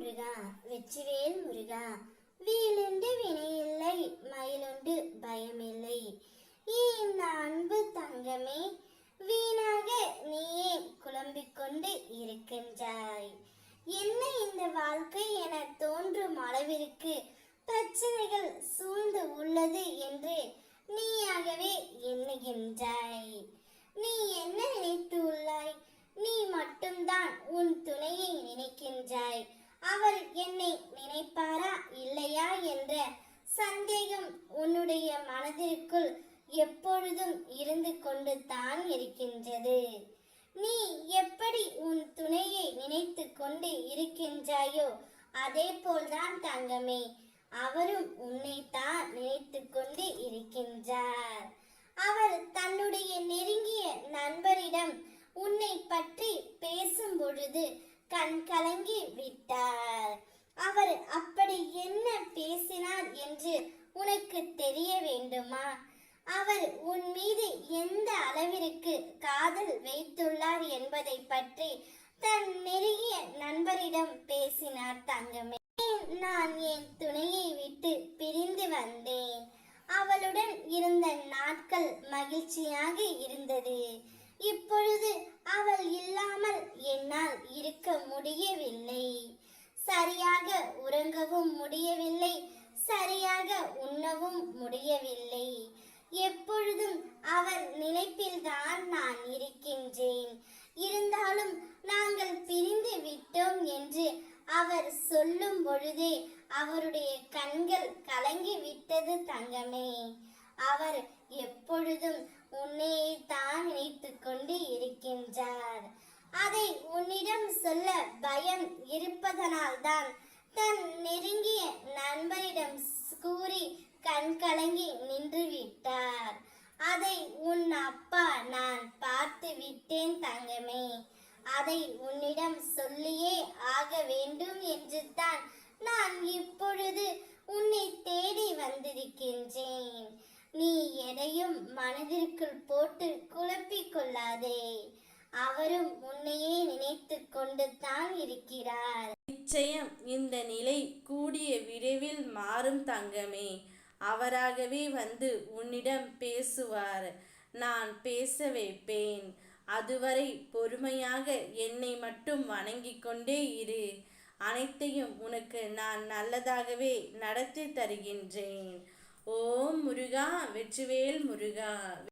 முருகா வெற்றிவேல் முருகா வீலுண்டு வினையில்லை மயிலுண்டு பயமில்லை. இந்த அன்பு தங்கமே வீணாக நீயே குழம்பிக் கொண்டு இருக்கின்றாய்? என்ன இந்த வாழ்க்கை என தோன்றும் அளவிற்கு பிரச்சனைகள் சூழ்ந்து உள்ளது என்று நீயாகவே எண்ணுகின்றாய். நீ என்ன நினைத்து உள்ளாய் நீ மட்டும்தான் உன் துணையை நினைக்கின்றாய் அவர் என்னை நினைப்பாரா இல்லையா என்ற சந்தேகம் உன்னுடைய மனதிற்குள் எப்பொழுதும் இருந்து கொண்டு தான் இருக்கின்றது. நீ எப்படி உன் துணையை நினைத்து கொண்டு இருக்கின்றாயோ அதே போல்தான் தங்கமே அவரும் உன்னைத்தான் நினைத்து கொண்டு இருக்கின்றார். அவர் தன்னுடைய நெருங்கிய நண்பரிடம் உன்னை பற்றி பேசும் பொழுது கண் கலங்கி விட்டார். அவர் அப்படி உனக்கு தெரிய வேண்டுமா? அவர் உன் மீது எந்த அளவிற்கு காதல் வைத்துள்ளார் என்பதை பற்றி தன் நெருங்கிய நண்பரிடம் பேசினார் தங்கமே. நான் என் துணையை விட்டு பிரிந்து வந்தேன். அவளுடன் இருந்த நாட்கள் மகிழ்ச்சியாக இருந்தது. இப்பொழுது அவள் இல்லாமல் என்னால் இருக்க முடியவில்லை. சரியாக உறங்க முடியவில்லை சரியாக உண்ணவும் முடியவில்லை எப்பொழுதும் அவர் நினைப்பில்தான் நான் இருக்கின்றேன். இருந்தாலும் நாங்கள் பிரிந்து விட்டோம் என்று அவர் சொல்லும் பொழுதே அவருடைய கண்கள் கலங்கி விட்டது தங்கமே. அவர் எப்பொழுதும் உன்னையே தான் நினைத்து கொண்டு இருக்கின்றார். அதை உன்னிடம் சொல்ல பயம் இருப்பதனால்தான் தன் நெருங்கிய நண்பரிடம் கூறி கண் கலங்கி நின்று விட்டார் அதை உன் அப்பா நான் பார்த்து விட்டேன் தங்கமே. அதை உன்னிடம் சொல்லியே ஆக வேண்டும் என்று தான் நான் இப்பொழுது உன்னை தேடி வந்திருக்கின்றேன். நீ எதையும் மனதிற்குள் போட்டு குழப்பிக் கொள்ளாதே. அவரும் உன்னையே நினைத்து கொண்டு தான் இருக்கிறார். நிச்சயம் இந்த நிலை கூடிய விரைவில் மாறும் தங்கமே. அவராகவே வந்து உன்னிடம் பேசுவார். நான் பேச வைப்பேன். அதுவரை பொறுமையாக என்னை மட்டும் வணங்கிக் கொண்டே இரு. அனைத்தையும் உனக்கு நான் நல்லதாகவே நடத்தி தருகின்றேன். ஓம் முருகா வெற்றிவேல் முருகா